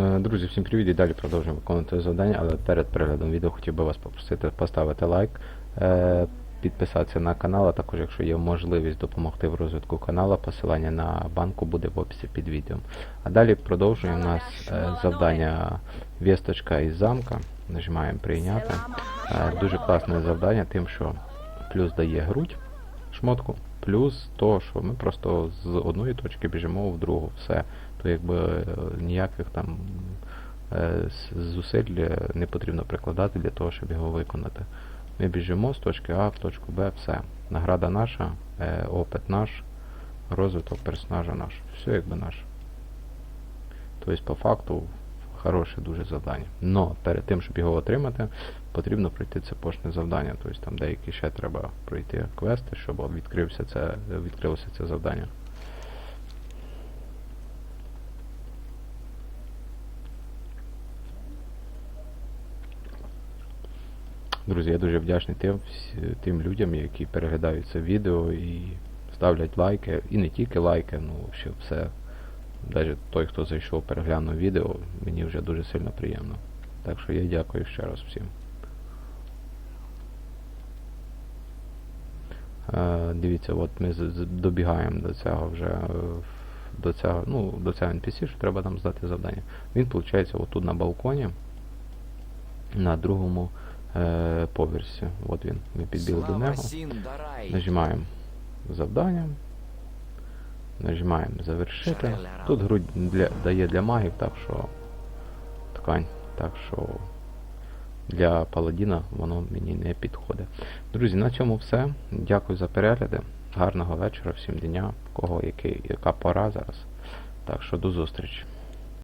Е, Друзі, всім привіт і далі продовжуємо виконувати завдання, але перед переглядом відео хотів би вас попросити поставити лайк, е, підписатися на канал, а також, якщо є можливість допомогти в розвитку каналу, посилання на банку буде в описі під відео. А далі продовжуємо у нас е, завдання Вісточка із замка. Нажимаємо прийняти. Дуже класне завдання, тим, що плюс дає грудь шмотку, плюс то, що ми просто з одної точки біжимо в другу. Все. То якби е, ніяких там е, зусиль е, не потрібно прикладати для того, щоб його виконати. Ми біжимо з точки А в точку Б, все. Награда наша, опит наш, розвиток персонажа наш. Все якби наш. Тобто, по факту, хороше дуже завдання. Но перед тим, щоб його отримати, потрібно пройти це пошне завдання. Тобто там деякі ще треба пройти квести, щоб відкрився це, відкрилося це завдання. Друзі, я дуже вдячний тим, тим людям, які переглядають це відео і ставлять лайки. І не тільки лайки, ну ще все. Навіть той, хто зайшов, переглянув відео, мені вже дуже сильно приємно. Так що я дякую ще раз всім. Е, дивіться, от ми добігаємо до цього вже е, до цього, ну, до цього NPC, що треба нам здати завдання. Він, виходить, отут на балконі, на другому е, поверсі. От він. Ми підбіли до нього. Нажимаємо завдання. Нажимаємо завершити. Тут грудь для, дає для магів, так що ткань. Так що для паладіна воно мені не підходить. Друзі, на цьому все. Дякую за перегляди. Гарного вечора, всім дня, кого який, яка пора зараз. Так що до зустрічі.